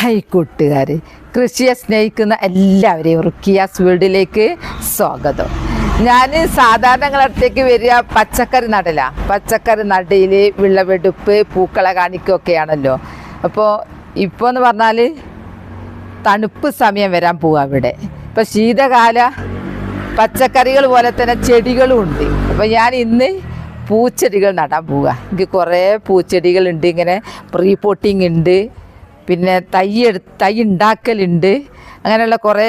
Hi കൂട്ടുകാർ കൃഷിയെ സ്നേഹിക്കുന്ന എല്ലാവരെയും റുക്കിയാസ് വേൾഡിലേക്ക് സ്വാഗതം. ഞാൻ സാധാരണ അടുത്തേക്ക് വരിക പച്ചക്കറി നടല. പച്ചക്കറി നടയിൽ വിളവെടുപ്പ് പൂക്കളെ കാണിക്കുകയൊക്കെയാണല്ലോ അപ്പോൾ ഇപ്പോൾ എന്ന് പറഞ്ഞാൽ തണുപ്പ് സമയം വരാൻ പോവാ ഇവിടെ. ഇപ്പം ശീതകാല പച്ചക്കറികൾ പോലെ തന്നെ ചെടികളും ഉണ്ട്. അപ്പം ഞാൻ ഇന്ന് പൂച്ചെടികൾ നടാൻ പോവുക എനിക്ക് കുറേ പൂച്ചെടികളുണ്ട് ഇങ്ങനെ പ്രീ പോട്ടിങ് ഉണ്ട്. പിന്നെ തൈ തൈ ഉണ്ടാക്കലുണ്ട് അങ്ങനെയുള്ള കുറേ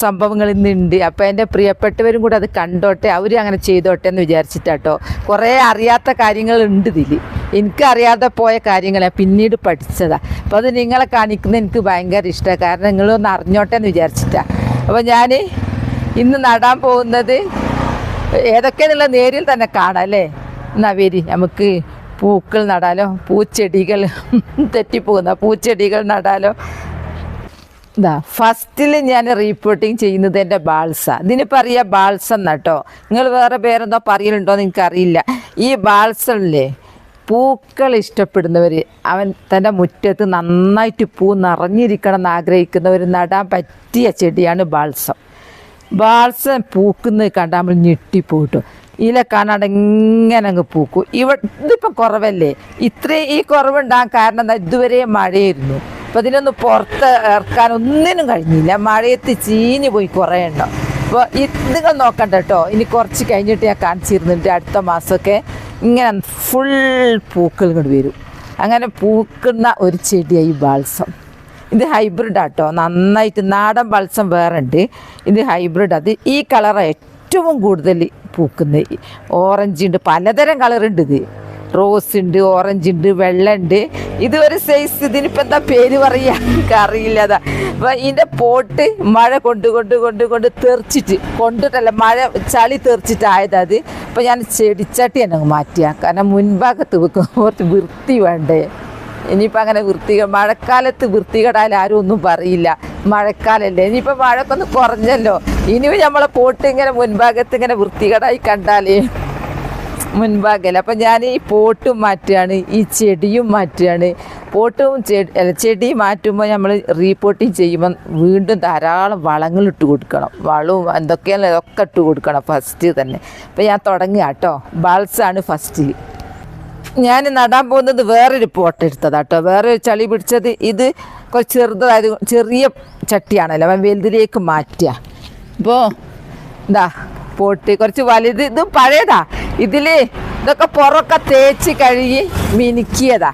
സംഭവങ്ങൾ ഇന്നുണ്ട്. അപ്പോൾ എന്റെ പ്രിയപ്പെട്ടവരും കൂടെ അത് കണ്ടോട്ടെ. അവരും അങ്ങനെ ചെയ്തോട്ടെ എന്ന് വിചാരിച്ചിട്ടാട്ടോ. കുറേ അറിയാത്ത കാര്യങ്ങളുണ്ട് ഇതിൽ എനിക്കറിയാതെ പോയ കാര്യങ്ങളെ പിന്നീട് പഠിച്ചതാണ് അപ്പോൾ അത് നിങ്ങളെ കാണിക്കുന്നത് എനിക്ക് ഭയങ്കര ഇഷ്ടമാണ് കാരണം നിങ്ങളൊന്ന് അറിഞ്ഞോട്ടെ എന്ന് വിചാരിച്ചിട്ടാണ് അപ്പോൾ ഞാൻ ഇന്ന് നടാൻ പോകുന്നത് ഏതൊക്കെയെന്നുള്ള നേരിൽ തന്നെ കാണാം അല്ലേ? എന്നാ വരി നമുക്ക് പൂക്കൾ നടാലോ പൂച്ചെടികൾ തെറ്റിപ്പോകുന്ന പൂച്ചെടികൾ നടാലോ. ഇതാ ഫസ്റ്റിൽ ഞാൻ റീപ്പോർട്ടിങ് ചെയ്യുന്നത് എന്റെ ബാൾസ. ഇതിനിപ്പോൾ അറിയാം ബാൾസ എന്നാട്ടോ. നിങ്ങൾ വേറെ പേരെന്തോ പറയലുണ്ടോ എന്ന് എനിക്കറിയില്ല. ഈ ബാൾസല്ലേ പൂക്കൾ ഇഷ്ടപ്പെടുന്നവർ അവൻ തന്റെ മുറ്റത്ത് നന്നായിട്ട് പൂ നിറഞ്ഞിരിക്കണം എന്ന് ആഗ്രഹിക്കുന്നവർ നടാൻ പറ്റിയ ചെടിയാണ് ബാൾസം. ബാൾസം പൂക്കുന്നത് കണ്ടാൽ നമ്മൾ ഞെട്ടിപ്പോട്ടു ഇല കാണാണ്ട് ഇങ്ങനെ അങ്ങ് പൂക്കും. ഇവ ഇതിപ്പോൾ കുറവല്ലേ? ഇത്രയും ഈ കുറവുണ്ടാകാൻ കാരണം എന്താ ഇതുവരെ മഴയായിരുന്നു. അപ്പം ഇതിനൊന്ന് പുറത്ത് ഇറക്കാൻ ഒന്നിനും കഴിഞ്ഞില്ല. മഴയത്ത് ചീഞ്ഞ് പോയി കുറേ ഉണ്ടോ അപ്പോൾ നിങ്ങൾ നോക്കണ്ട കേട്ടോ. ഇനി കുറച്ച് കഴിഞ്ഞിട്ട് ഞാൻ കാണിച്ചിരുന്നുണ്ട് അടുത്ത മാസമൊക്കെ ഇങ്ങനെ ഫുൾ പൂക്കൾ ഇങ്ങോട്ട് വരും. അങ്ങനെ പൂക്കുന്ന ഒരു ചെടിയായി ഈ ബാൾസം ഇത് ഹൈബ്രിഡ് ആട്ടോ നന്നായിട്ട് നാടൻ ബൾസം വേറെ ഉണ്ട്. ഇത് ഹൈബ്രിഡ് അത് ഈ കളർ ഏറ്റവും കൂടുതൽ പൂക്കുന്നത്. ഓറഞ്ച് ഉണ്ട് പലതരം കളറുണ്ട് ഇത്. റോസ് ഉണ്ട് ഓറഞ്ച് ഉണ്ട് വെള്ള ഉണ്ട്. ഇത് ഒരു സൈസ് ഇതിനിപ്പോൾ എന്താ പേര് പറയുക എനിക്ക് അറിയില്ല അതാ. അപ്പം ഇതിന്റെ പോട്ട് മഴ കൊണ്ട് കൊണ്ട് കൊണ്ട് കൊണ്ട് തെറിച്ചിട്ട് കൊണ്ടിട്ടല്ല മഴ ചളി തെറിച്ചിട്ടായത് അത്. അപ്പം ഞാൻ ചെടിച്ചട്ടി അങ്ങ് മാറ്റിയ. കാരണം മുൻഭാഗത്ത് വെക്കും കുറച്ച് വൃത്തി വേണ്ടേ? ഇനിയിപ്പോൾ അങ്ങനെ വൃത്തിക മഴക്കാലത്ത് വൃത്തികേടായാലും ആരും ഒന്നും പറയില്ല. മഴക്കാലല്ലേ. ഇനിയിപ്പോൾ മഴയൊക്കെ ഒന്ന് കുറഞ്ഞല്ലോ. ഇനിയും നമ്മളെ പോട്ട് ഇങ്ങനെ മുൻഭാഗത്ത് ഇങ്ങനെ വൃത്തികേടായി കണ്ടാലേ മുൻഭാഗമല്ല അപ്പം ഞാൻ ഈ പോട്ടും മാറ്റുകയാണ് ഈ ചെടിയും മാറ്റുകയാണ്. പോട്ടും ചെടി ചെടി മാറ്റുമ്പോൾ നമ്മൾ റീപോട്ടിങ് ചെയ്യുമ്പോൾ വീണ്ടും ധാരാളം വളങ്ങൾ ഇട്ട് കൊടുക്കണം. വളവും എന്തൊക്കെയാണ് ഇതൊക്കെ ഇട്ട് കൊടുക്കണം ഫസ്റ്റ് തന്നെ. അപ്പം ഞാൻ തുടങ്ങുക കേട്ടോ. ബൾസാണ് ഫസ്റ്റിൽ ഞാൻ നടാൻ പോകുന്നത് വേറൊരു പോട്ട് എടുത്തതാണ് കേട്ടോ വേറൊരു ചളി പിടിച്ചത് ഇത് കുറച്ച് ചെറുതായത് ചെറിയ ചട്ടിയാണല്ലോ. അവൻ വലുതിലേക്ക് മാറ്റുക. അപ്പോൾ എന്താ പോട്ട് കുറച്ച് വലുത് ഇതും പഴയതാ. ഇതിൽ ഇതൊക്കെ പുറമൊക്കെ തേച്ച് കഴുകി മിനുക്കിയതാ.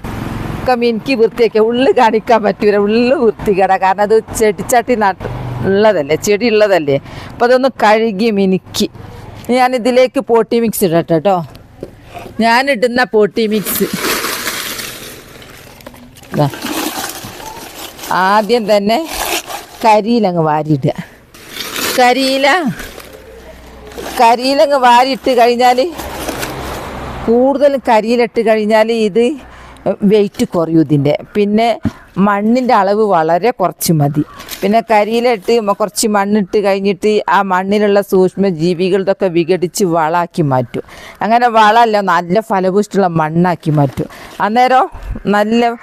ഒക്കെ മിനുക്കി വൃത്തിയാക്കിയ ഉള്ളു കാണിക്കാൻ പറ്റൂല. ഉള്ളു വൃത്തികേടാ. കാരണം അത് ചെടിച്ചട്ടി നട്ട് ഉള്ളതല്ലേ? ചെടി ഉള്ളതല്ലേ? അപ്പോൾ അതൊന്ന് കഴുകി മിനുക്കി. ഞാൻ ഇതിലേക്ക് പോട്ടി മിക്സ് ഇടട്ടെ. കേട്ടോ ഞാനിടുന്ന പോട്ടി മിക്സ്. ആദ്യം തന്നെ കരിയിലങ്ങ് വാരിയിടുക. കരിയില? കരിയിലങ്ങ് വാരിയിട്ട് കഴിഞ്ഞാൽ കൂടുതലും കരിയിലിട്ട് കഴിഞ്ഞാൽ ഇത് വെയിറ്റ് കുറയും ഇതിന്റെ. പിന്നെ മണ്ണിന്റെ അളവ് വളരെ കുറച്ച് മതി. പിന്നെ കരിയിലിട്ട് കുറച്ച് മണ്ണിട്ട് കഴിഞ്ഞിട്ട് ആ മണ്ണിലുള്ള സൂക്ഷ്മ ജീവികളതൊക്കെ വിഘടിച്ച് വളാക്കി മാറ്റും. അങ്ങനെ വളമല്ല നല്ല ഫലപുഷ്ടിയുള്ള മണ്ണാക്കി മാറ്റും. അന്നേരം നല്ല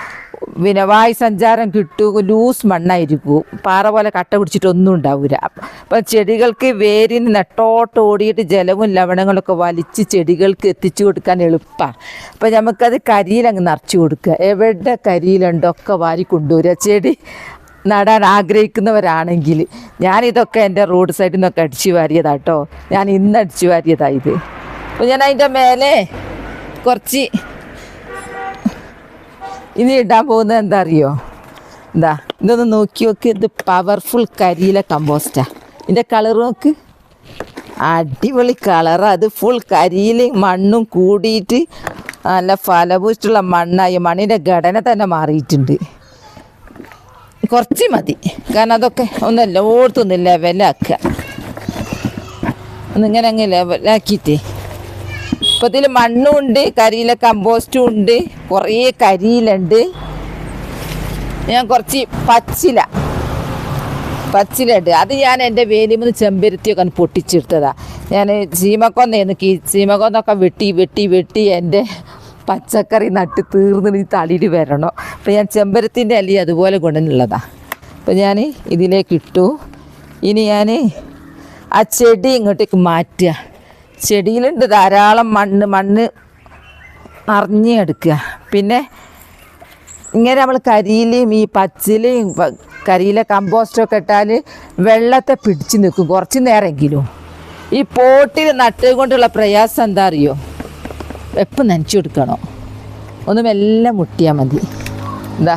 പിന്നെ വായു സഞ്ചാരം കിട്ടും ലൂസ് മണ്ണായിരിക്കും. പാറ പോലെ കട്ട പിടിച്ചിട്ടൊന്നും ഉണ്ടാവില്ല അപ്പം ചെടികൾക്ക് വേരിന് നെട്ടോട്ട് ഓടിയിട്ട് ജലവും ലവണങ്ങളൊക്കെ വലിച്ച് ചെടികൾക്ക് എത്തിച്ചു കൊടുക്കാൻ എളുപ്പമാണ് അപ്പം നമുക്കത് കരിയിലങ്ങ് നിറച്ച് കൊടുക്കുക. എവിടെ കരിയിലുണ്ടോ ഒക്കെ വാരി കൊണ്ടുവരിക. ചെടി നടാൻ ആഗ്രഹിക്കുന്നവരാണെങ്കിൽ ഞാനിതൊക്കെ എന്റെ റോഡ് സൈഡിൽ നിന്നൊക്കെ അടിച്ചു വാരിയതാട്ടോ ഞാൻ ഇന്ന് അടിച്ചു വാരിയതാ ഇത്. അപ്പോൾ ഞാൻ അതിന്റെ മേലെ കുറച്ച് ഇനി ഇടാൻ പോകുന്നത് എന്താ അറിയോ എന്താ ഇതൊന്ന് നോക്കി നോക്ക് ഇത് പവർഫുൾ കരിയിലെ കമ്പോസ്റ്റാ ഇതിന്റെ കളർ നോക്ക്. അടിപൊളി കളറാണ് അത് ഫുൾ കരിയിലും മണ്ണും കൂടിയിട്ട് നല്ല ഫലഭൂഷ്ടുള്ള മണ്ണായി മണ്ണിന്റെ ഘടന തന്നെ മാറിയിട്ടുണ്ട്. കുറച്ച് മതി. കാരണം അതൊക്കെ ഒന്ന് എല്ലായിടത്തും ഓർത്തൊന്ന് ലെവലാക്കുക ഒന്നിങ്ങനെ അങ്ങ് ലെവലാക്കിയിട്ടേ ഇപ്പം ഇതിൽ മണ്ണും ഉണ്ട് കരിയില കമ്പോസ്റ്റും ഉണ്ട് കുറേ കരിയിലുണ്ട്. ഞാൻ കുറച്ച് പച്ചില പച്ചിലുണ്ട് അത് ഞാൻ എന്റെ വേലിമുന്ന് ചെമ്പരുത്തിയൊക്കെ പൊട്ടിച്ചെടുത്തതാ. ഞാൻ ചീമക്കൊന്നേന്ന് കീ ചീമക്കൊന്നൊക്കെ വെട്ടി വെട്ടി വെട്ടി എന്റെ പച്ചക്കറി നട്ട് തീർന്ന് ഈ തളിയിൽ വരണോ. അപ്പം ഞാൻ ചെമ്പരത്തിന്റെ അല്ലി അതുപോലെ കൊണ്ടുവന്നുള്ളതാണ് അപ്പം ഞാൻ ഇതിലേക്ക് ഇട്ടു. ഇനി ഞാൻ ആ ചെടി ഇങ്ങോട്ടേക്ക് മാറ്റുക. ചെടിയിലുണ്ട്. ധാരാളം മണ്ണ് മണ്ണ് അറിഞ്ഞെടുക്കുക പിന്നെ ഇങ്ങനെ നമ്മൾ കരിയിലയും ഈ പച്ചിലയും കരിയിലെ കമ്പോസ്റ്റൊക്കെ ഇട്ടാൽ വെള്ളത്തെ പിടിച്ച് നിൽക്കും കുറച്ച് നേരമെങ്കിലും. ഈ പോട്ടിൽ നട്ട് കൊണ്ടുള്ള പ്രയാസം എന്താ അറിയോ? എപ്പം നനച്ചു കൊടുക്കണോ? ഒന്ന് മെല്ലെ മുട്ടിയാൽ മതി. എന്താ?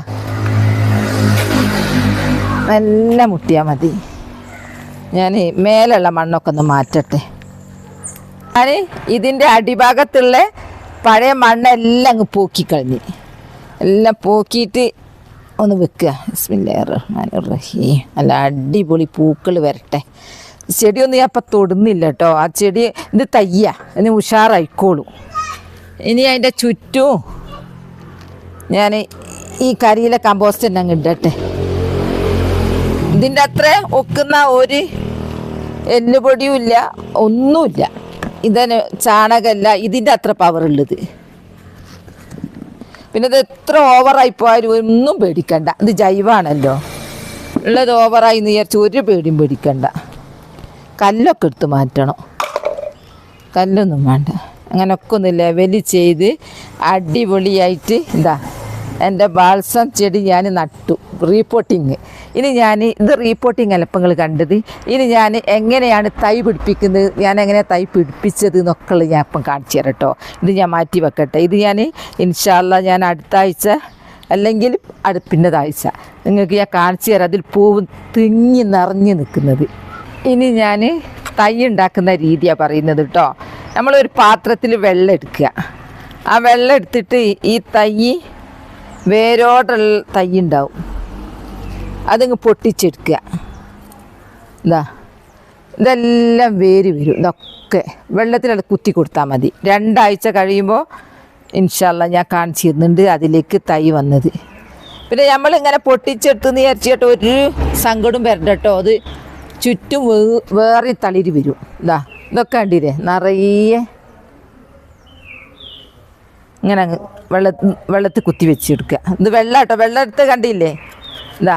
മെല്ലെ മുട്ടിയാൽ മതി. ഞാൻ മേലുള്ള മണ്ണൊക്കെ ഒന്ന് മാറ്റട്ടെ. ഞാൻ ഇതിന്റെ അടിഭാഗത്തുള്ള പഴയ മണ്ണെല്ലാം അങ്ങ് പോക്കിക്കളഞ്ഞ്. എല്ലാം പോക്കിയിട്ട് ഒന്ന് വെക്കുക. റഹീം നല്ല അടിപൊളി പൂക്കൾ വരട്ടെ. ചെടിയൊന്നും ഞാൻ അപ്പം തൊടുന്നില്ല കേട്ടോ. ആ ചെടി ഇത് തയ്യ. ഇനി ഉഷാറായിക്കോളൂ. ഇനി അതിന്റെ ചുറ്റും ഞാൻ ഈ കരിയിലെ കമ്പോസ്റ്റ് തന്നെ അങ്ങ് ഇടട്ടെ. ഇതിന്റെ അത്ര ഒക്കുന്ന ഒരു എല്ലുപൊടിയും ഇല്ല ഒന്നുമില്ല. ഇതിന് ചാണകമല്ല ഇതിന്റെ അത്ര പവർ ഉള്ളത്. പിന്നെ ഇത് എത്ര ഓവറായി പോയാലും ഒന്നും പേടിക്കണ്ട. ഇത് ജൈവാണല്ലോ. ഉള്ളത് ഓവറായി എന്ന് വിചാരിച്ച് ഒരു പേടിയും പേടിക്കണ്ട. കല്ലൊക്കെ എടുത്ത് മാറ്റണം. കല്ലൊന്നും വേണ്ട. അങ്ങനെയൊക്കെ ഒന്ന് ലെവൽ ചെയ്ത് അടിപൊളിയായിട്ട് എന്താ എന്റെ ബാൽസം ചെടി ഞാൻ നട്ടു റീപ്പോട്ടിങ് ഇനി ഞാൻ ഇത് റീപ്പോട്ടിങ് അലപ്പങ്ങൾ കണ്ടത്. ഇനി ഞാൻ എങ്ങനെയാണ് തൈ പിടിപ്പിക്കുന്നത് ഞാൻ എങ്ങനെയാണ് തൈ പിടിപ്പിച്ചത് എന്നൊക്കെ ഞാൻ ഇപ്പം കാണിച്ചു തരാം കേട്ടോ. ഇത് ഞാൻ മാറ്റി വെക്കട്ടെ. ഇത് ഞാൻ ഇൻഷാല്ല ഞാൻ അടുത്ത ആഴ്ച അല്ലെങ്കിൽ അടുപ്പിന്റെ താഴ്ച നിങ്ങൾക്ക് ഞാൻ കാണിച്ചു തരാം. അതിൽ പൂവ് തിങ്ങി നിറഞ്ഞു നിൽക്കുന്നത്. ഇനി ഞാൻ തൈ ഉണ്ടാക്കുന്ന രീതിയാണ് പറയുന്നത് കേട്ടോ. നമ്മളൊരു പാത്രത്തിൽ വെള്ളം എടുക്കുക. ആ വെള്ളം എടുത്തിട്ട് ഈ തൈ വേരോടുള്ള തൈ ഉണ്ടാവും അതങ്ങ് പൊട്ടിച്ചെടുക്കുക. ഇതാ. ഇതെല്ലാം വേര് വരും. ഇതൊക്കെ വെള്ളത്തിലത് കുത്തി കൊടുത്താൽ മതി. രണ്ടാഴ്ച കഴിയുമ്പോൾ ഇൻഷാല്ല ഞാൻ കാണിച്ചു തരുന്നുണ്ട് അതിലേക്ക് തൈ വന്നത്. പിന്നെ നമ്മളിങ്ങനെ പൊട്ടിച്ചെടുത്തുനിന്ന് വിചാരിച്ചിട്ട് ഒരു സങ്കടം വരണ്ട അത് ചുറ്റും വേ- വേറെ തളിര് വരും. ഇതാ. ഇതൊക്കെ കണ്ടില്ലേ? നിറയെ ഇങ്ങനെ അങ്ങ് വെള്ള വെള്ളത്തിൽ കുത്തി വെച്ചെടുക്കുക ഇത് വെള്ളം കേട്ടോ വെള്ളം എടുത്ത് കണ്ടില്ലേ? എന്താ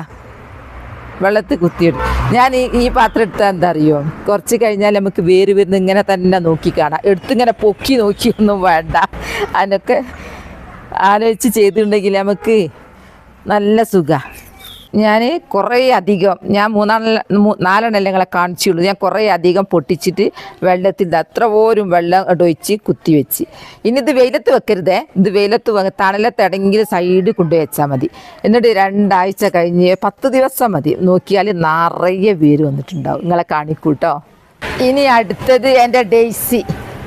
വെള്ളത്തിൽ കുത്തിയെടുക്കും ഞാൻ ഈ ഈ പാത്രം എടുത്താൽ എന്താ അറിയോ? കുറച്ച് കഴിഞ്ഞാൽ നമുക്ക് വേര് വരുന്ന ഇങ്ങനെ തന്നെ നോക്കി കാണാം. എടുത്തിങ്ങനെ പൊക്കി നോക്കിയൊന്നും വേണ്ട. അതിനൊക്കെ ആലോചിച്ച് ചെയ്തിട്ടുണ്ടെങ്കിൽ നമുക്ക് നല്ല സുഖമാണ് ഞാൻ കുറേ അധികം ഞാൻ മൂന്നാണെല്ല മൂ- നാലെണ്ണം ഞങ്ങളെ കാണിച്ചുള്ളൂ. ഞാൻ കുറേ അധികം പൊട്ടിച്ചിട്ട് വെള്ളത്തിൽ അത്ര പോരും വെള്ളം ഒഴിച്ച് കുത്തി വെച്ച്. ഇനി ഇത് വെയിലത്ത് വെക്കരുതേ. ഇത് വെയിലത്ത് വെ- തണലത്തെടെങ്കിൽ സൈഡ് കൊണ്ടുപോയി വെച്ചാൽ മതി. എന്നിട്ട് രണ്ടാഴ്ച കഴിഞ്ഞ് പത്ത് ദിവസം മതി. നോക്കിയാൽ നിറയെ വേര് വന്നിട്ടുണ്ടാവും. നിങ്ങളെ കാണിക്കൂട്ടോ ഇനി അടുത്തത് എന്റെ ഡെയ്സി.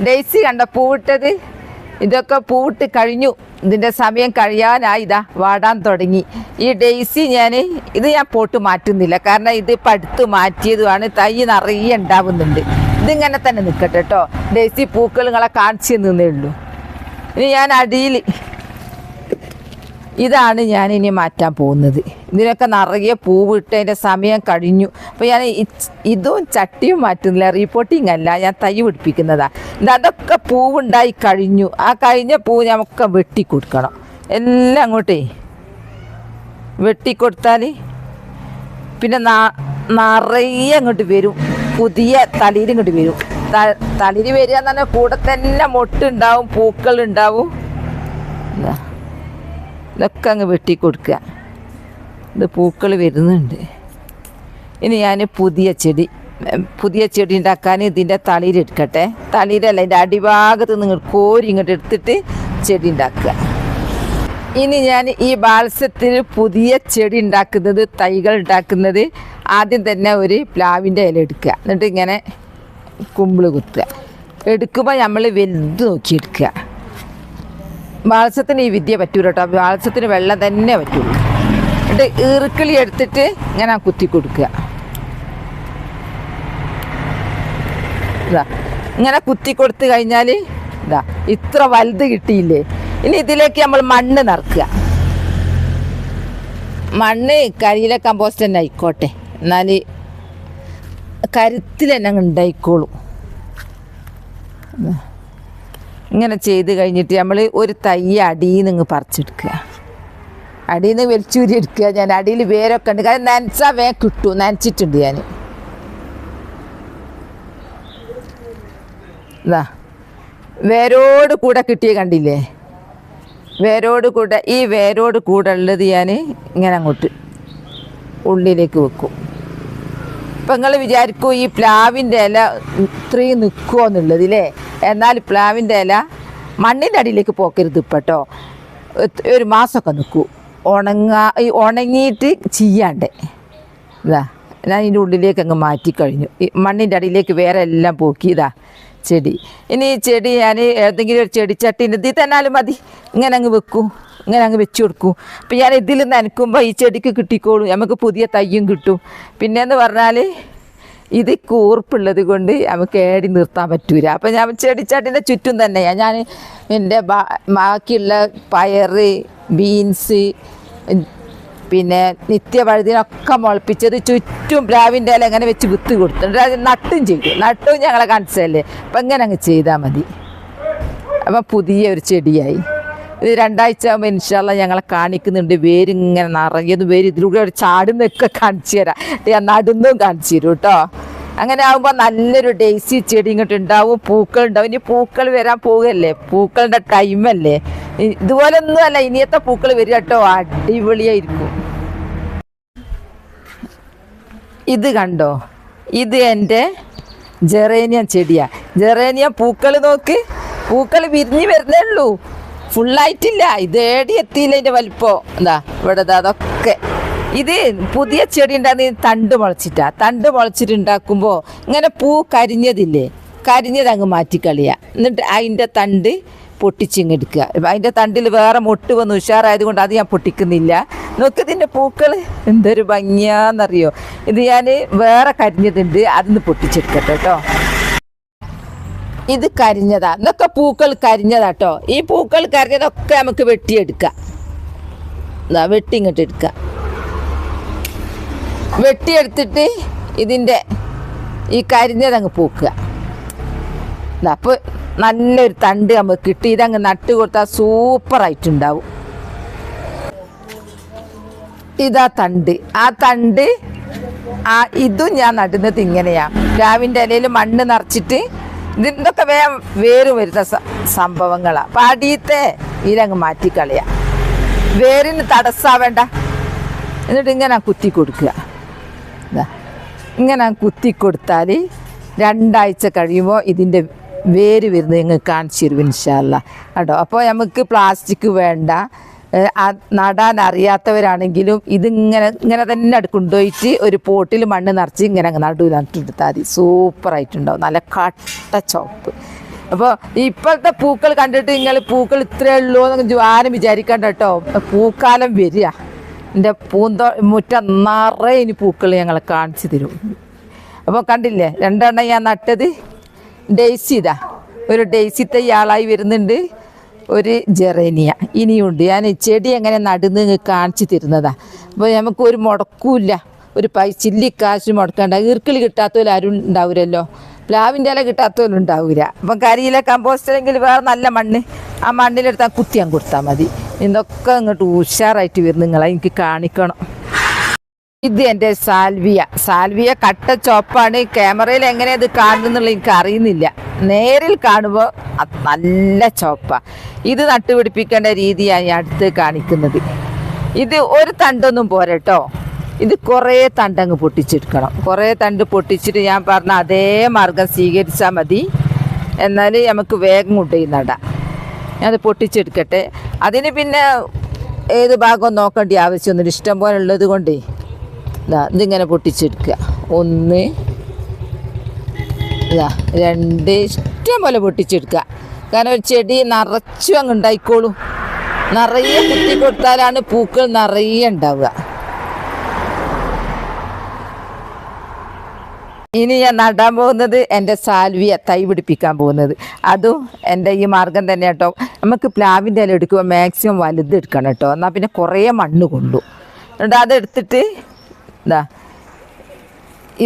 ഡെയ്സി കണ്ട പൂവിട്ടത്? ഇതൊക്കെ പൂവിട്ട് കഴിഞ്ഞു. ഇതിന്റെ സമയം കഴിയാനായി. ഇതാ വാടാൻ തുടങ്ങി. ഈ ഡെയ്സി ഞാൻ ഇത് ഞാൻ പോട്ട് മാറ്റുന്നില്ല. കാരണം ഇത് പടുത്ത് മാറ്റിയതുമാണ്. തൈ നിറയെ ഉണ്ടാവുന്നുണ്ട്. ഇതിങ്ങനെ തന്നെ നിൽക്കട്ടെ കേട്ടോ ഡെയ്സി പൂക്കൾ നിങ്ങളെ കാണിച്ചു നിന്നേ ഉള്ളൂ. ഇനി ഞാൻ അടിയിൽ ഇതാണ് ഞാൻ ഇനി മാറ്റാൻ പോകുന്നത്. ഇതിനൊക്കെ നിറയെ പൂവിട്ടതിന്റെ സമയം കഴിഞ്ഞു. അപ്പോൾ ഞാൻ ഇതും ചട്ടിയും മാറ്റുന്നില്ല റീപോർട്ടിങ് അല്ല. ഞാൻ തൈ പിടിപ്പിക്കുന്നതാണ് ഇത് അതൊക്കെ പൂവുണ്ടായി കഴിഞ്ഞു. ആ കഴിഞ്ഞ പൂവ് നമുക്ക് വെട്ടിക്കൊടുക്കണം. എല്ലാം അങ്ങോട്ടേ വെട്ടിക്കൊടുത്താൽ പിന്നെ നിറയെ അങ്ങോട്ട് വരും. പുതിയ തളിര് ഇങ്ങോട്ട് വരും. തളിരി വരിക എന്ന് പറഞ്ഞാൽ കൂടെ തന്നെ മൊട്ടുണ്ടാവും പൂക്കളുണ്ടാവും. ഇതാ. ഇതൊക്കെ അങ്ങ് വെട്ടി കൊടുക്കുക ഇത് പൂക്കൾ വരുന്നുണ്ട്. ഇനി ഞാൻ പുതിയ ചെടി പുതിയ ചെടി ഉണ്ടാക്കാൻ ഇതിന്റെ തളിയിലെടുക്കട്ടെ തളിയിലല്ല ഇതിന്റെ അടിഭാഗത്ത് നിങ്ങൾ കോരി ഇങ്ങോട്ട് എടുത്തിട്ട് ചെടി ഉണ്ടാക്കുക. ഇനി ഞാൻ ഈ ബാൽസ്യത്തിൽ പുതിയ ചെടി ഉണ്ടാക്കുന്നത് തൈകൾ ഉണ്ടാക്കുന്നത് ആദ്യം തന്നെ ഒരു പ്ലാവിന്റെ ഇല എടുക്കുക. എന്നിട്ട് ഇങ്ങനെ കുമ്പിൾ കുത്തുക. എടുക്കുമ്പോൾ നമ്മൾ വലുത് നോക്കി എടുക്കുക ബാത്സത്തിന് ഈ വിദ്യ പറ്റൂല കേട്ടോ വാത്സത്തിന് വെള്ളം തന്നെ പറ്റുള്ളൂ എന്നിട്ട് ഈർക്കിളി എടുത്തിട്ട് ഞാൻ ഇങ്ങനെ കുത്തി കൊടുക്കുക. ഇതാ. ഇങ്ങനെ കുത്തി കൊടുത്തു കഴിഞ്ഞാൽ ഇതാ ഇത്ര വലുത് കിട്ടിയില്ലേ? ഇനി ഇതിലേക്ക് നമ്മൾ മണ്ണ് നിറക്കുക. മണ്ണ് കരിയിലെ കമ്പോസ്റ്റ് തന്നെ ആയിക്കോട്ടെ. എന്നാൽ കരുത്തിൽ തന്നെ ഉണ്ടായിക്കോളും. ഇങ്ങനെ ചെയ്ത് കഴിഞ്ഞിട്ട് നമ്മൾ ഒരു തൈ അടിയിൽ നിന്ന് പറിച്ചെടുക്കുക. അടിയിൽ നിന്ന് വലിച്ചൂരി എടുക്കുക. ഞാൻ അടിയിൽ വേരൊക്കെ ഉണ്ട്. കാരണം നനച്ചാൽ വേ കിട്ടും. നനച്ചിട്ടുണ്ട് ഞാൻ ഇതാ വേരോട് കൂടെ കിട്ടിയ കണ്ടില്ലേ? വേരോട് കൂടെ ഈ വേരോട് കൂടെ ഉള്ളത് ഞാൻ ഇങ്ങനെ അങ്ങോട്ട് ഉള്ളിലേക്ക് വെക്കും. ഇപ്പം നിങ്ങൾ വിചാരിക്കും ഈ പ്ലാവിന്റെ ഇല ഇത്രയും നിൽക്കുമോ എന്നുള്ളത് ഇല്ലേ? എന്നാൽ പ്ലാവിന്റെ ഇല മണ്ണിന്റെ അടിയിലേക്ക് പോക്കരുത് ഇപ്പട്ടോ ഒരു മാസമൊക്കെ നിൽക്കൂ ഉണങ്ങാ ഈ ഉണങ്ങിയിട്ട് ചെയ്യാണ്ടേ. ഇതാ ഞാൻ ഇതിന്റെ ഉള്ളിലേക്ക് അങ്ങ് മാറ്റിക്കഴിഞ്ഞു ഈ മണ്ണിന്റെ അടിയിലേക്ക് വേറെ എല്ലാം പോക്കി. ഇതാ ചെടി. ഇനി ഈ ചെടി ഞാൻ ഏതെങ്കിലും ഒരു ചെടിച്ചട്ടീന്റെ ഇതിൽ തന്നാലും മതി. ഇങ്ങനെ അങ്ങ് വെക്കും. ഇങ്ങനെ അങ്ങ് വെച്ച് കൊടുക്കും. അപ്പം ഞാൻ ഇതിൽ നനക്കുമ്പോൾ ഈ ചെടിക്ക് കിട്ടിക്കോളും. നമുക്ക് പുതിയ തയ്യും കിട്ടും. പിന്നെയെന്ന് പറഞ്ഞാൽ ഇത് കൂർപ്പുള്ളത് കൊണ്ട് നമുക്ക് ഏടി നിർത്താൻ പറ്റൂല. അപ്പം ഞാൻ ചെടിച്ചാട്ടിന്റെ ചുറ്റും തന്നെയാണ് ഞാൻ എന്റെ ബാക്കിയുള്ള പയറ് ബീൻസ് പിന്നെ നിത്യവഴുതിനൊക്കെ മുളപ്പിച്ചത് ചുറ്റും പ്ലാവിന്റെ ഇല എങ്ങനെ വെച്ച് വിത്ത് കൊടുത്തിട്ടുണ്ട് അത് നട്ടും ചെയ്തു. നട്ടും ഞങ്ങളെ കാണിച്ചതല്ലേ അപ്പം ഇങ്ങനെ അങ്ങ് ചെയ്താൽ മതി. അപ്പം പുതിയ ഒരു ചെടിയായി. ഇത് രണ്ടാഴ്ച ആകുമ്പോൾ ഇൻഷാല്ല ഞങ്ങളെ കാണിക്കുന്നുണ്ട്. വേരിങ്ങനെ നിറയത് വേര് ഇതിലൂടെ ഒരു ചാടുന്നൊക്കെ കാണിച്ചു തരാം. ഞാൻ നടുന്നും കാണിച്ചു തരും കേട്ടോ അങ്ങനെ ആകുമ്പോൾ നല്ലൊരു ഡേസി ചെടി ഇങ്ങോട്ട് ഉണ്ടാവും. പൂക്കൾ ഉണ്ടാവും. ഇനി പൂക്കൾ വരാൻ പോവുകയല്ലേ പൂക്കളുടെ ടൈമല്ലേ ഇതുപോലെ ഒന്നും അല്ല. ഇനിയത്തെ പൂക്കൾ വരിക കേട്ടോ അടിപൊളിയായിരിക്കും. ഇത് കണ്ടോ? ഇത് എന്റെ ജെറേനിയം ചെടിയാണ് ജെറേനിയം പൂക്കൾ നോക്ക്. പൂക്കൾ വിരിഞ്ഞ് വരുന്നേ ഉള്ളൂ. ഫുള്ളായിട്ടില്ല ഇത് ഏടി എത്തിയില്ല ഇതിന്റെ വലിപ്പം. എന്താ ഇവിടെ അതൊക്കെ. ഇത് പുതിയ ചെടി ഉണ്ടാകുന്ന തണ്ട് മുളച്ചിട്ടാ. തണ്ട് മുളച്ചിട്ട് ഉണ്ടാക്കുമ്പോ ഇങ്ങനെ പൂ കരിഞ്ഞതില്ലേ? കരിഞ്ഞത് അങ്ങ് മാറ്റിക്കളിയാ. എന്നിട്ട് അതിന്റെ തണ്ട് പൊട്ടിച്ചിങ്ങെടുക്കുക അതിന്റെ തണ്ടിൽ വേറെ മൊട്ട് വന്ന് ഉഷാറായത് കൊണ്ട് അത് ഞാൻ പൊട്ടിക്കുന്നില്ല. നോക്ക് ഇതിന്റെ പൂക്കൾ എന്തൊരു ഭംഗിയാന്നറിയോ? ഇത് ഞാൻ വേറെ കരിഞ്ഞതുണ്ട് അതിന്ന് പൊട്ടിച്ചെടുക്കട്ടെ കേട്ടോ. ഇത് കരിഞ്ഞതാ. എന്നൊക്കെ പൂക്കൾ കരിഞ്ഞതാട്ടോ ഈ പൂക്കൾ കരിഞ്ഞതൊക്കെ നമുക്ക് വെട്ടിയെടുക്കാം. ഇതാ വെട്ടി ഇങ്ങോട്ട് എടുക്കാം. വെട്ടിയെടുത്തിട്ട് ഇതിന്റെ ഈ കരിഞ്ഞതങ്ങ് പൂക്കുക. അപ്പോൾ നല്ലൊരു തണ്ട് നമുക്ക് കിട്ടി. ഇതങ്ങ് നട്ട് കൊടുത്താൽ സൂപ്പറായിട്ടുണ്ടാവും. ഇതാ തണ്ട്. ആ തണ്ട് ആ ഇതും ഞാൻ നടുന്നത് ഇങ്ങനെയാണ് രാവിന്റെ ഇലയിൽ മണ്ണ് നിറച്ചിട്ട് ഇതിന്റെയൊക്കെ വേഗം വേര് വരുന്ന സംഭവങ്ങളാ. അപ്പം അടിയത്തെ ഇലങ്ങ് മാറ്റിക്കളയാ. വേരിന് തടസ്സാവേണ്ട. എന്നിട്ട് ഇങ്ങനെ കുത്തി കൊടുക്കുക. ഇങ്ങനെ കുത്തി കൊടുത്താൽ രണ്ടാഴ്ച കഴിയുമ്പോൾ ഇതിന്റെ വേര് വരുന്നത് ഇങ്ങ് കാണിച്ചു തരും കേട്ടോ അപ്പോൾ നമുക്ക് പ്ലാസ്റ്റിക് വേണ്ട. നടാൻ അറിയാത്തവരാണെങ്കിലും ഇതിങ്ങനെ ഇങ്ങനെ തന്നെ കൊണ്ടുപോയിട്ട് ഒരു പോട്ടിൽ മണ്ണ് നിറച്ച് ഇങ്ങനെ നടു നട്ടെടുത്താൽ മതി. സൂപ്പറായിട്ടുണ്ടാവും. നല്ല കട്ട ചോപ്പ് അപ്പോൾ ഇപ്പോഴത്തെ പൂക്കൾ കണ്ടിട്ട് നിങ്ങൾ പൂക്കൾ ഇത്രയേ ഉള്ളൂ എന്ന് ആരും വിചാരിക്കണ്ട കേട്ടോ. പൂക്കാലം വരിക. എന്റെ പൂന്തോ മുറ്റം നിറയെ ഇനി പൂക്കൾ ഞങ്ങൾ കാണിച്ചു തരും. അപ്പോൾ കണ്ടില്ലേ രണ്ടെണ്ണം ഞാൻ നട്ടത്? ഡെയ്സി ഒരു ഡെയ്സി ഇയാളായി വരുന്നുണ്ട്. ഒരു ജെറേനിയ. ഇനിയുണ്ട്. ഞാൻ ചെടി എങ്ങനെ നടുന്ന് കാണിച്ചു തരുന്നതാ. അപ്പോൾ നമുക്ക് ഒരു മുടക്കൂല്ല. ഒരു പൈ ചില്ലി കാശ് മുടക്കണ്ട. ഈർക്കിളി കിട്ടാത്തവരും ആരും ഉണ്ടാവില്ലല്ലോ പ്ലാവിന്റെ ഇല കിട്ടാത്തവരും ഉണ്ടാവില്ല അപ്പം കരിയിലെ കമ്പോസ്റ്റെങ്കിൽ വേറെ നല്ല മണ്ണ്. ആ മണ്ണിലെടുത്താൽ കുത്തിയാൻ കൊടുത്താൽ മതി. ഇതൊക്കെ ഇങ്ങോട്ട് ഉഷാറായിട്ട് വരുന്നു നിങ്ങളെ. എനിക്ക് കാണിക്കണം. ഇത് എന്റെ സാൽവിയ. സാൽവിയ കട്ട ചോപ്പാണ്. ക്യാമറയിൽ എങ്ങനെ ഇത് കാണുന്നുള്ള എനിക്ക് അറിയുന്നില്ല. നേരിൽ കാണുമ്പോൾ നല്ല ചോപ്പ. ഇത് നട്ടുപിടിപ്പിക്കേണ്ട രീതിയാണ് ഞാൻ അടുത്ത് കാണിക്കുന്നത്. ഇത് ഒരു തണ്ടൊന്നും പോരട്ടോ ഇത് കുറേ തണ്ടങ്ങ് പൊട്ടിച്ചെടുക്കണം. കുറേ തണ്ട് പൊട്ടിച്ചിട്ട് ഞാൻ പറഞ്ഞ അതേ മാർഗം സ്വീകരിച്ചാൽ മതി. എന്നാൽ നമുക്ക് വേഗം കൊണ്ടുപോയി നടാം. ഞാനത് പൊട്ടിച്ചെടുക്കട്ടെ. അതിന് പിന്നെ ഏത് ഭാഗം നോക്കേണ്ട ആവശ്യമൊന്നുമില്ല. ഇഷ്ടം പോലെ ഉള്ളത് കൊണ്ടേ. ഇതാ ഇതിങ്ങനെ പൊട്ടിച്ചെടുക്കുക. ഒന്ന് ഇതാ രണ്ട് ഇഷ്ടം പോലെ പൊട്ടിച്ചെടുക്കുക. കാരണം ഒരു ചെടി നിറച്ചും അങ്ങ് ഉണ്ടായിക്കോളൂ. നിറയെ കുത്തി കൊടുത്താലാണ് പൂക്കൾ നിറയെ ഉണ്ടാവുക. ഇനി ഞാൻ നടാൻ പോകുന്നത് എന്റെ സാൽവിയ തൈ പിടിപ്പിക്കാൻ പോകുന്നത്. അതും എന്റെ ഈ മാർഗം തന്നെ കേട്ടോ. നമുക്ക് പ്ലാവിന്റെ ഇല എടുക്കുമ്പോൾ മാക്സിമം വലുത് എടുക്കണം കേട്ടോ. എന്നാൽ പിന്നെ കുറേ മണ്ണ് കൊണ്ടു എന്നിട്ട് അതെടുത്തിട്ട് ഇതാ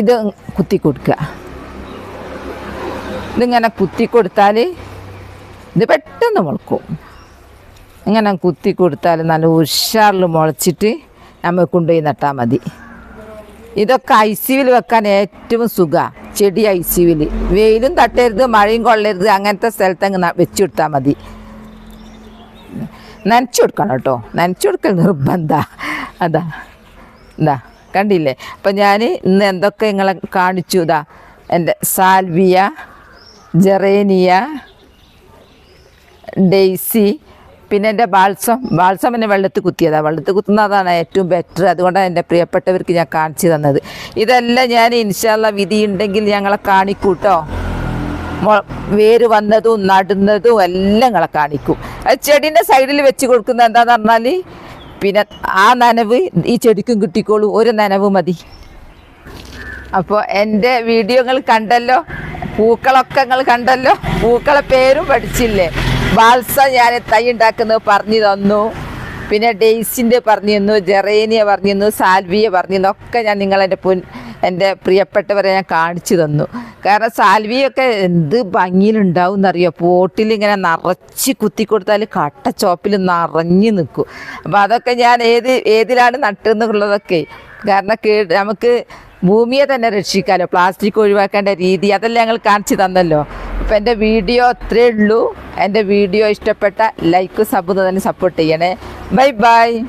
ഇത് കുത്തി കൊടുക്കുക. ഇതിങ്ങനെ കുത്തി കൊടുത്താൽ ഇത് പെട്ടെന്ന് മുളക്കും. ഇങ്ങനെ കുത്തി കൊടുത്താൽ നല്ല ഉഷാറിൽ മുളച്ചിട്ട് നമ്മൾ കൊണ്ടുപോയി നട്ടാൽ മതി. ഇതൊക്കെ ഐ വെക്കാൻ ഏറ്റവും സുഖ. ചെടി ഐ സിവിൽ വെയിലും തട്ടരുത് മഴയും കൊള്ളരുത് അങ്ങനത്തെ സ്ഥലത്ത് അങ്ങ് വെച്ചു കൊടുത്താൽ മതി. നനച്ചു കൊടുക്കണം കേട്ടോ. നനച്ചു കൊടുക്കൽ നിർബന്ധ. അതാ. എന്താ കണ്ടില്ലേ? അപ്പം ഞാൻ ഇന്ന് എന്തൊക്കെ നിങ്ങളെ കാണിച്ചു? ഇതാ എന്റെ സാൽവിയ ജെറേനിയ ഡെയ്സി പിന്നെ എന്റെ ബാൾസം ബാൾസം എന്നെ വെള്ളത്തിൽ കുത്തിയതാണ് വെള്ളത്തിൽ കുത്തുന്നതാണ് ഏറ്റവും ബെറ്റർ അതുകൊണ്ടാണ് എന്റെ പ്രിയപ്പെട്ടവർക്ക് ഞാൻ കാണിച്ചു തന്നത്. ഇതെല്ലാം ഞാൻ ഇൻഷാല്ല വിധി ഉണ്ടെങ്കിൽ ഞങ്ങളെ കാണിക്കൂട്ടോ. വേര് വന്നതും നടുന്നതും എല്ലാം ഞങ്ങളെ കാണിക്കും. അത് ചെടീന്റെ സൈഡിൽ വെച്ച് കൊടുക്കുന്നത് എന്താണെന്ന് പറഞ്ഞാൽ പിന്നെ ആ നനവ് ഈ ചെടിക്കും കിട്ടിക്കോളൂ ഒരു നനവ് മതി. അപ്പോൾ എന്റെ വീഡിയോകൾ കണ്ടല്ലോ പൂക്കളൊക്കെ നിങ്ങൾ കണ്ടല്ലോ പൂക്കളെ പേരും പഠിച്ചില്ലേ? ബാൽസ ഞാൻ തൈ ഉണ്ടാക്കുന്നത് പറഞ്ഞു തന്നു. പിന്നെ ഡെയ്സിന്റെ പറഞ്ഞു തന്നു ജെറേനിയ പറഞ്ഞു തന്നു സാൽവിയ പറഞ്ഞു തന്നു ഒക്കെ ഞാൻ നിങ്ങളെന്റെ പൊൻ എന്റെ പ്രിയപ്പെട്ടവരെ ഞാൻ കാണിച്ചു തന്നു. കാരണം സാൽവിയൊക്കെ എന്ത് ഭംഗിയിലുണ്ടാവും എന്നറിയോ? പോട്ടിൽ ഇങ്ങനെ നിറച്ച് കുത്തി കൊടുത്താൽ കട്ട ചോപ്പിൽ നിറഞ്ഞു നിൽക്കും. അപ്പോൾ അതൊക്കെ ഞാൻ ഏത് ഏതിലാണ് നട്ടെന്നുള്ളതൊക്കെ. കാരണം കേട് നമുക്ക് ഭൂമിയെ തന്നെ രക്ഷിക്കാമല്ലോ പ്ലാസ്റ്റിക് ഒഴിവാക്കേണ്ട രീതി അതെല്ലാം ഞങ്ങൾ കാണിച്ചു തന്നല്ലോ. അപ്പം എന്റെ വീഡിയോ അത്രേ ഉള്ളൂ. എന്റെ വീഡിയോ ഇഷ്ടപ്പെട്ട ലൈക്ക് സബ് തന്നെ സപ്പോർട്ട് ചെയ്യണേ. Bye bye.